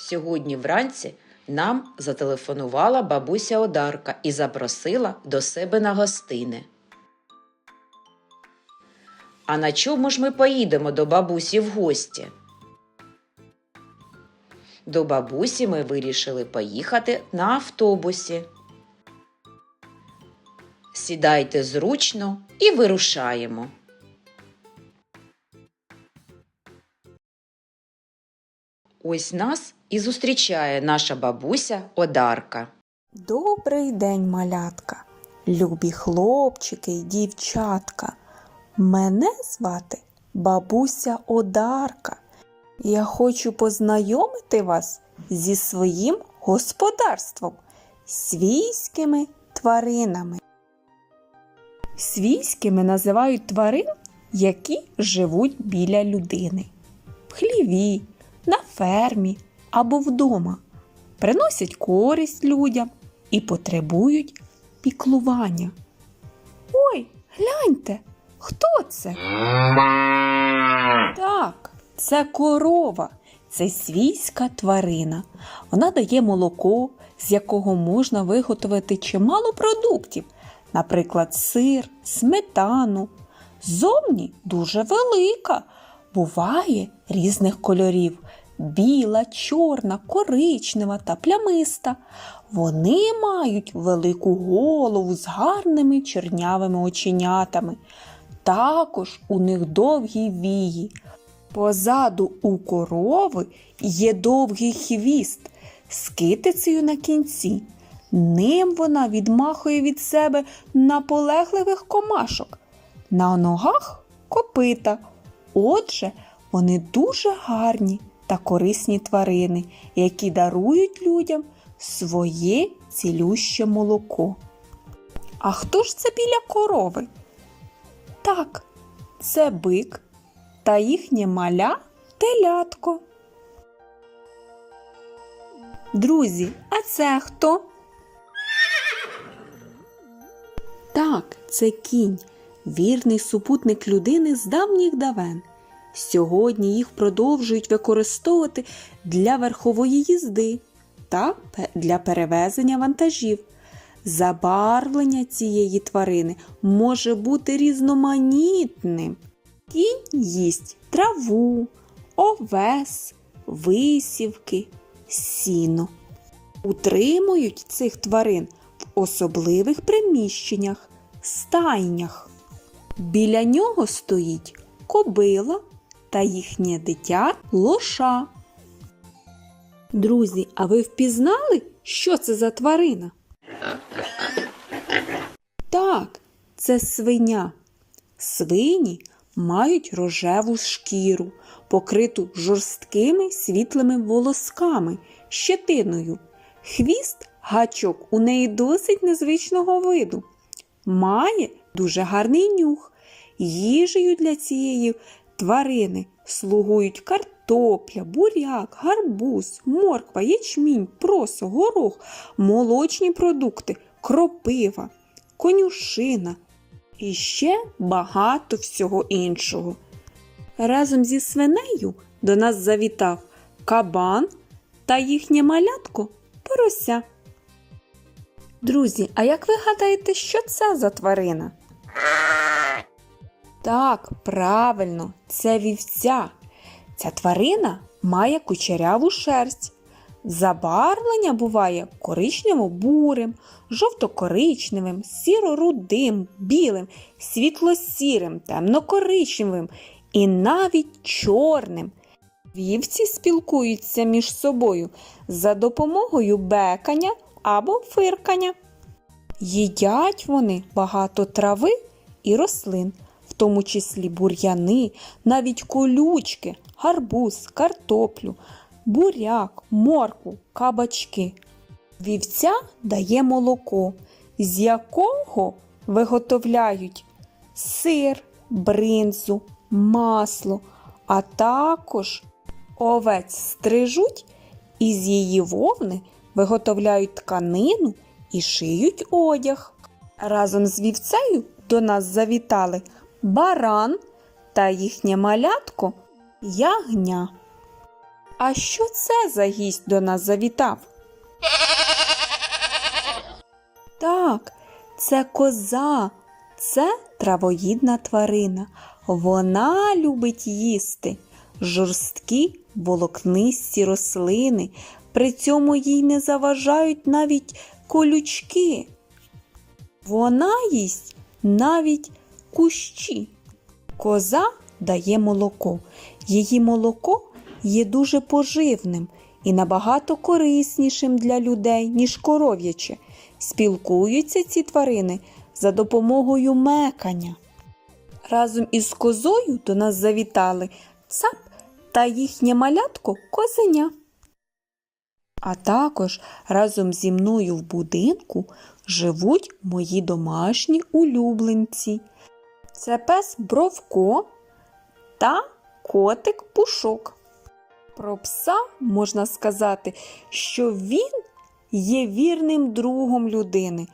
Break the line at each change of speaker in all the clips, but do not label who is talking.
Сьогодні вранці нам зателефонувала бабуся Одарка і запросила до себе на гостини. А на чому ж ми поїдемо до бабусі в гості? До бабусі ми вирішили поїхати на автобусі. Сідайте зручно і вирушаємо. Ось нас і зустрічає наша бабуся Одарка.
Добрий день, малятка, любі хлопчики й дівчатка. Мене звати бабуся Одарка. Я хочу познайомити вас зі своїм господарством, свійськими тваринами. Свійськими називають тварин, які живуть біля людини. В хліві, на фермі або вдома. Приносять користь людям і потребують піклування. Ой, гляньте, хто це? Так, це корова, це свійська тварина. Вона дає молоко, з якого можна виготовити чимало продуктів, наприклад, сир, сметану. Зовні дуже велика, буває різних кольорів біла, чорна, коричнева та плямиста. Вони мають велику голову з гарними чорнявими оченятами. Також у них довгі вії. Позаду у корови є довгий хвіст з китицею на кінці. Ним вона відмахує від себе наполегливих комашок. На ногах копита. Отже, вони дуже гарні та корисні тварини, які дарують людям своє цілюще молоко. А хто ж це біля корови? Так, це бик та їхнє маля телятко. Друзі, а це хто? Так, це кінь, вірний супутник людини з давніх давен. Сьогодні їх продовжують використовувати для верхової їзди та для перевезення вантажів. Забарвлення цієї тварини може бути різноманітним. Кінь їсть траву, овес, висівки, сіно. Утримують цих тварин в особливих приміщеннях, стайнях. Біля нього стоїть кобила та їхнє дитя лоша. Друзі, а ви впізнали, що це за тварина? Так, це свиня. Свині мають рожеву шкіру, покриту жорсткими світлими волосками, щетиною. Хвіст гачок у неї досить незвичного виду. Має дуже гарний нюх. Їжею для цієї тварини слугують картопля, буряк, гарбуз, морква, ячмінь, просо, горох, молочні продукти, кропива, конюшина і ще багато всього іншого. Разом зі свинею до нас завітав кабан та їхнє малятко порося. Друзі, а як ви гадаєте, що це за тварина? Так, правильно, це вівця. Ця тварина має кучеряву шерсть. Забарвлення буває коричнево-бурим, жовто-коричневим, сіро-рудим, білим, світло-сірим, темно-коричневим і навіть чорним. Вівці спілкуються між собою за допомогою бекання або фиркання. Їдять вони багато трави і рослин, тому числі бур'яни, навіть колючки, гарбуз, картоплю, буряк, моркву, кабачки. Вівця дає молоко, з якого виготовляють сир, бринзу, масло, а також овець стрижуть і з її вовни виготовляють тканину і шиють одяг. Разом з вівцею до нас завітали баран та їхнє малятко ягня. А що це за гість до нас завітав? Так, це коза, це травоїдна тварина. Вона любить їсти жорсткі волокнисті рослини, при цьому їй не заважають навіть колючки. Вона їсть навіть кущі. Коза дає молоко. Її молоко є дуже поживним і набагато кориснішим для людей, ніж коров'яче. Спілкуються ці тварини за допомогою мекання. Разом із козою до нас завітали цап та їхнє малятко козеня. А також разом зі мною в будинку живуть мої домашні улюбленці. Це пес Бровко та котик Пушок. Про пса можна сказати, що він є вірним другом людини.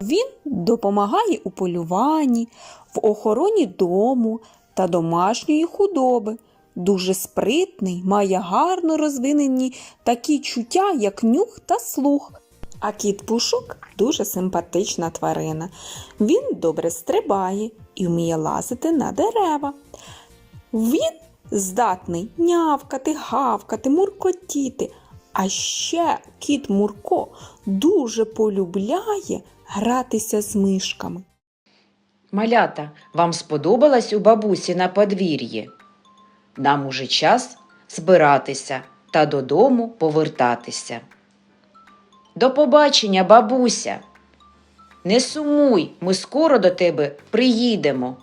Він допомагає у полюванні, в охороні дому та домашньої худоби. Дуже спритний, має гарно розвинені такі чуття, як нюх та слух. А кіт Пушок дуже симпатична тварина. Він добре стрибає і вміє лазити на дерева. Він здатний нявкати, гавкати, муркотіти. А ще кіт Мурко дуже полюбляє гратися з мишками.
Малята, вам сподобалось у бабусі на подвір'ї? Нам уже час збиратися та додому повертатися. До побачення, бабуся. Не сумуй, ми скоро до тебе приїдемо.